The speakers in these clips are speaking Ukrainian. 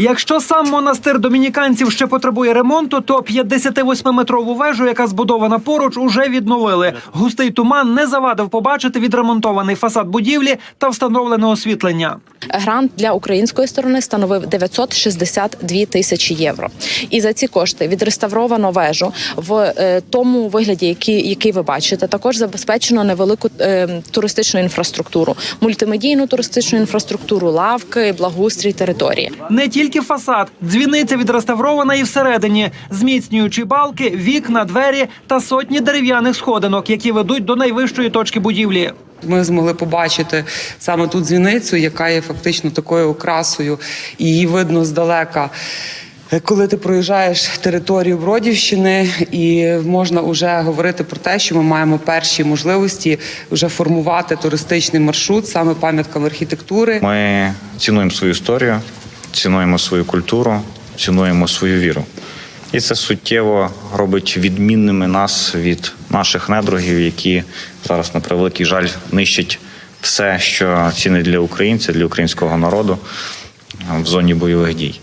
Якщо сам монастир домініканців ще потребує ремонту, то 58-метрову вежу, яка збудована поруч, уже відновили. Густий туман не завадив побачити відремонтований фасад будівлі та встановлене освітлення. Грант для української сторони становив 962 тисячі євро. І за ці кошти відреставровано вежу в е, тому вигляді, який, який ви бачите. Також забезпечено невелику е, туристичну інфраструктуру, мультимедійну туристичну інфраструктуру, лавки, благоустрій території. Не тільки фасад, дзвіниця відреставрована і всередині, зміцнюючи балки, вікна, двері та сотні дерев'яних сходинок, які ведуть до найвищої точки будівлі. Ми змогли побачити саме ту дзвіницю, яка є фактично такою окрасою, і її видно здалека. Коли ти проїжджаєш територію Бродівщини, і можна вже говорити про те, що ми маємо перші можливості вже формувати туристичний маршрут саме пам'ятками архітектури. Ми цінуємо свою історію, цінуємо свою культуру, цінуємо свою віру. І це суттєво робить відмінними нас від наших недругів, які зараз на превеликий жаль нищать все, що цінне для українця, для українського народу в зоні бойових дій.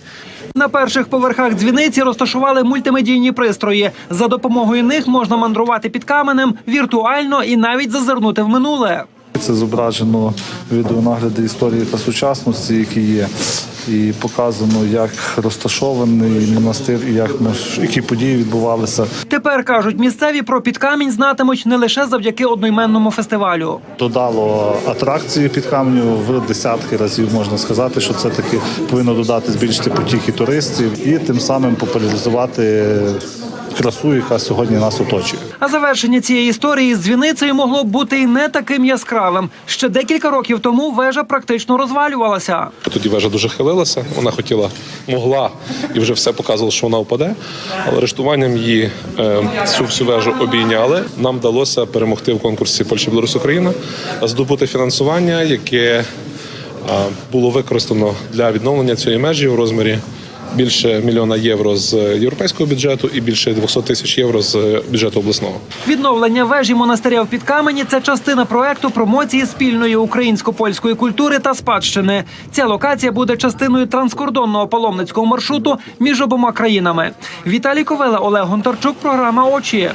На перших поверхах дзвіниці розташували мультимедійні пристрої. За допомогою них можна мандрувати під каменем віртуально і навіть зазирнути в минуле. Це зображено відеонагляди історії та сучасності, які є, і показано, як розташований монастир і як які події відбувалися. Тепер кажуть, місцеві про підкамінь знатимуть не лише завдяки одноіменному фестивалю. Додало атракції під камню в десятки разів. Можна сказати, що це таки повинно додати збільшити потіки туристів і тим самим популяризувати красу, яка сьогодні нас оточує. А завершення цієї історії з дзвіницею могло б бути і не таким яскравим. Ще декілька років тому вежа практично розвалювалася. Тоді вежа дуже хилилася. Вона хотіла, могла і вже все показувало, що вона впаде. Але арештуванням її е, цю всю вежу обійняли. Нам вдалося перемогти в конкурсі Польща Білорусь Україна, здобути фінансування, яке е, було використано для відновлення цієї межі у розмірі. Більше мільйона євро з європейського бюджету і більше 200 тисяч євро з бюджету обласного. Відновлення вежі монастиря в Підкамені – це частина проекту промоції спільної українсько-польської культури та спадщини. Ця локація буде частиною транскордонного паломницького маршруту між обома країнами. Віталій Ковела, Олег Гонтарчук, програма Очі.